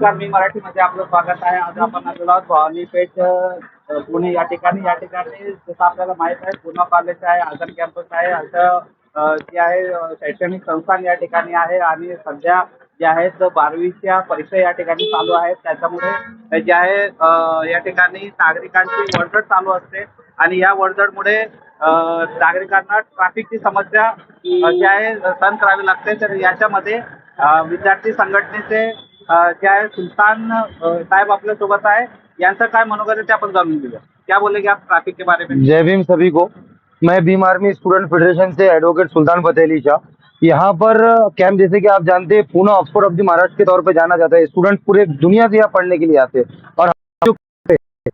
नमस्कार मी मराठीमध्ये आपलं स्वागत आहे. आज आपण आलेलो आहोत भवानी पेठ पुणे या ठिकाणी. या ठिकाणी जसं आपल्याला माहीत आहे पूना कॉलेज आहे आझाद कॅम्पस आहे. असं जे आहे शैक्षणिक संस्थान या ठिकाणी आहे आणि सध्या जे आहेत बारावीच्या परीक्षा या ठिकाणी चालू आहेत. त्याच्यामुळे जे आहे या ठिकाणी नागरिकांची वर्दळ चालू असते आणि या वर्दळमुळे नागरिकांना ट्रॅफिकची समस्या जी आहे सहन करावी लागते. तर याच्यामध्ये विद्यार्थी संघटनेचे जे आहे सुलतान साहेब आपल्या सोबत आहे. यांचं काय मनोगत ते आपण जाणून घेऊया. क्या बोलेंगे आप ट्रैफ़िक के बारे में. जय भीम सभी को. मैं भीम आर्मी स्टूडेंट फेडरेशन से एडवोकेट सुल्तान फतेह शाह यहाँ पर कैंप जैसे कि आप जानते हैं, Poona Oxford of the Maharashtra के तौर पर जाना जाता है. स्टूडेंट पूरे दुनिया से यहाँ पढ़ने के लिए आते हैं. और जो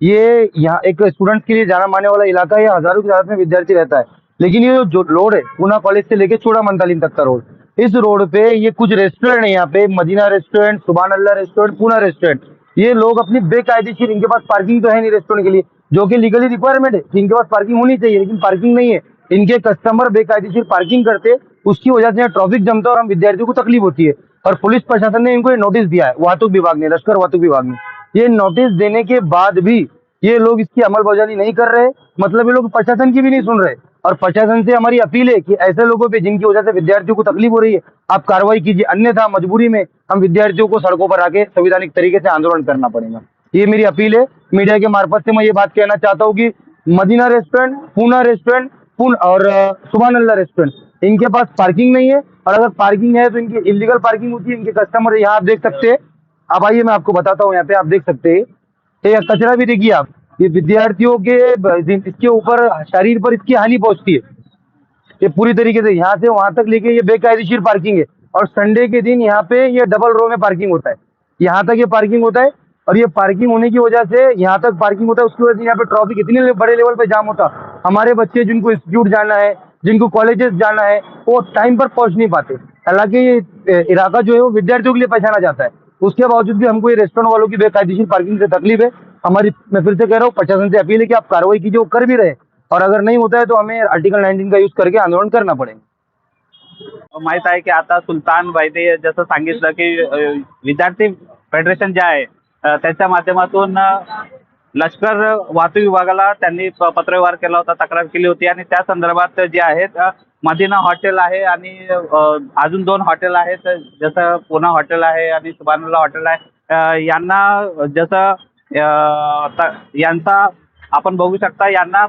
ये यहाँ एक स्टूडेंट के लिए जाना माने वाला इलाका है. हज़ारों की तादाद में विद्यार्थी रहता है. लेकिन ये जो रोड है, पूना कॉलेज से लेके चूड़ा मंतालीम तक का रोड. इस रोड पे ये कुछ रेस्टोरेंट है यहाँ पे, मदीना रेस्टोरेंट सुबहान अल्लाह रेस्टोरेंट पूना रेस्टोरेंट ये लोग अपनी बेकायदेशीर इनके पास पार्किंग तो है नहीं रेस्टोरेंट के लिए, जो कि लीगली रिक्वायरमेंट है इनके पास पार्किंग होनी चाहिए, लेकिन पार्किंग नहीं है। इनके कस्टमर बेकायदेशीर पार्किंग करते, उसकी वजह से ट्रैफ़िक जमता है और हम विद्यार्थियों को तकलीफ़ होती है। और पुलिस प्रशासन ने इनको ये नोटिस दिया है, वाहतुक विभाग ने, लश्कर वाहतुक विभाग ने। ये नोटिस देने के बाद भी ये लोग इसकी अमलबजारी नहीं कर रहे मतलब ये लोग प्रशासन की भी नहीं सुन रहे। और प्रशासन से हमारी अपील है कि ऐसे लोगों पे जिनकी वजह से विद्यार्थियों को तकलीफ़ हो रही है, आप कार्रवाई कीजिए। अन्यथा मजबूरी में हम विद्यार्थियों को सड़कों पर आके संविधानिक तरीके से आंदोलन करना पड़ेगा। ये मेरी अपील है। मीडिया के मार्फत से मैं ये बात कहना चाहता हूँ कि मदीना रेस्टोरेंट, पूना रेस्टोरेंट, पुन और सुबहान अल्लाह रेस्टोरेंट, इनके पास पार्किंग नहीं है। और अगर पार्किंग है तो इनकी इलीगल पार्किंग होती है, इनके कस्टमर यहाँ आप देख सकते हैं। अब आइए मैं आपको बताता हूँ, यहाँ पे आप देख सकते हैं। कचरा भी देखिए आप। ये विद्यार्थियों के इसके ऊपर, शरीर पर इसकी हानि पहुँचती है। ये पूरी तरीके से यहाँ से वहाँ तक लेके ये बेकायदेशीर पार्किंग है। और संडे के दिन यहाँ पे ये डबल रो में पार्किंग होता है। यहाँ तक ये पार्किंग होता है और ये पार्किंग होने की वजह से यहाँ तक पार्किंग होता है। उसकी वजह से यहाँ पे ट्रैफ़िक इतने बड़े लेवल पे जाम होता। हमारे बच्चे जिनको इंस्टीट्यूट जाना है, जिनको कॉलेजेस जाना है, वो टाइम पर पहुँच नहीं पाते। हालाँकि ये इलाका जो है वो विद्यार्थियों के लिए पहचाना जाता है। उसके बावजूद भी हमको ये रेस्टोरेंट वालों की बेकायदेशीर पार्किंग से तकलीफ़ है। हमारी मैं फिर से कह रहा हूँ प्रशासन से अपील है कि आप कार्रवाई कीजिए वो कर भी रहे और अगर नहीं होता है तो हमें आर्टिकल 19 का यूज करके आंदोलन करना पड़ेगा। माहीत आहे की आता सुलतान वैद्य जसं सांगितलं की विद्यार्थी फेडरेशन जे आहे त्याच्या माध्यमातून लष्कर वाहतूक विभागाला त्यांनी पत्रव्यवहार केला होता तक्रार केली होती आणि त्या संदर्भात जे आहेत मदिना हॉटेल आहे आणि अजून दोन हॉटेल आहेत जसं पुना हॉटेल आहे आणि सुबानला हॉटेल आहे. यांना जसं यांचा आपण बघू शकता यांना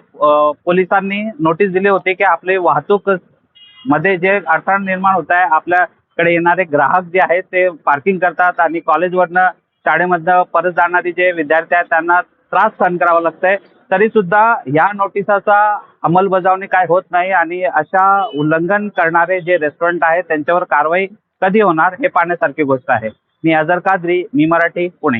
पोलिसांनी नोटीस दिली होती की आपली वाहतूकमध्ये जे अडथळा निर्माण होत आहे आपल्याकडे येणारे ग्राहक जे आहेत ते पार्किंग करतात आणि कॉलेजवरनं शाळेमधनं परत जाणारी जे विद्यार्थी आहेत त्यांना त्रास सहन करावा लागतंय. तरी सुद्धा या नोटिसाचा अंमलबजावणी काय होत नाही आणि अशा उल्लंघन करणारे जे रेस्टॉरंट आहेत त्यांच्यावर कारवाई कधी होणार हे पाहण्यासारखी गोष्ट आहे. मी अझर कादरी मी मराठी पुणे.